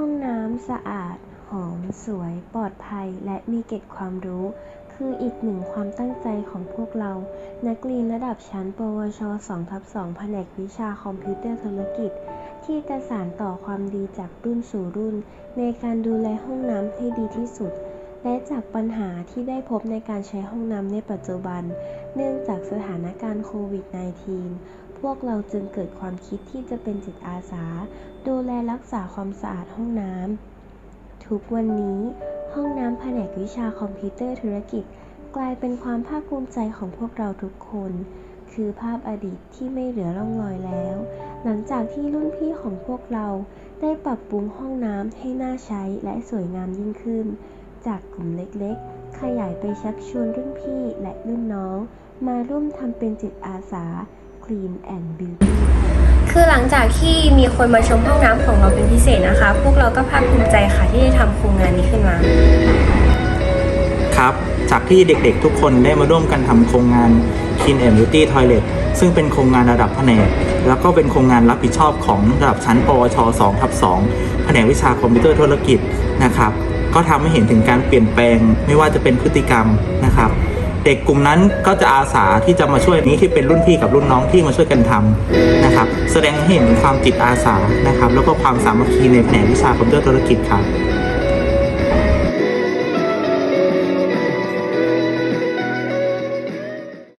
ห้องน้ำสะอาด หอม สวย ปลอดภัย และมีเกร็ดความรู้ คืออีกหนึ่งความตั้งใจของพวกเรา นักเรียนระดับชั้น ปวช2ทับ2แผนกวิชาคอมพิวเตอร์ธุรกิจ ที่จะสานต่อความดีจากรุ่นสู่รุ่น ในการดูแลห้องน้ำให้ดีที่สุด และจากปัญหาที่ได้พบในการใช้ห้องน้ำในปัจจุบัน เนื่องจากสถานการณ์โควิด -19 วกเราจึงเกิดความคิดที่จะเป็นจิตอาสา ดูแลรักษาความสะอาดห้องน้ำทุกวันนี้ ห้องน้ำแผนกวิชาคอมพิวเตอร์ธุรกิจ กลายเป็นความภาคภูมิใจของพวกเราทุกคน คือภาพอดีตที่ไม่เหลือร่องรอยแล้ว หลังจากที่รุ่นพี่ของพวกเราได้ปรับปรุงห้องน้ำให้น่าใช้และสวยงามยิ่งขึ้น จากกลุ่มเล็กๆ ขยายไปชักชวนรุ่นพี่และรุ่นน้อง มาร่วมทำเป็นจิตอาสา Clean and Beauty คือหลังจากที่มีคนมาชมห้องน้ำของเราเป็นพิเศษนะคะ พวกเราก็ภาคภูมิใจค่ะที่ได้ทำโครงงานนี้ขึ้นมา ครับ จากที่เด็กๆทุกคนได้มาร่วมกันทำโครงงาน Clean and Beauty Toilet ซึ่งเป็นโครงงานระดับแผนก แล้วก็เป็นโครงงานรับผิดชอบของระดับชั้นปวช2ทับ2แผนกวิชาคอมพิวเตอร์ธุรกิจนะครับ ก็ทำให้เห็นถึงการเปลี่ยนแปลงไม่ว่าจะเป็นพฤติกรรมนะครับ เด็กกลุ่มนั้นก็จะอาสาที่จะมาช่วยนี้ที่เป็นรุ่นพี่กับรุ่นน้องที่มาช่วยกันทำนะครับ แสดงให้เห็นความจิตอาสานะครับ แล้วก็ความสามัคคีในแผนวิชาคอมพิวเตอร์ธุรกิจครับ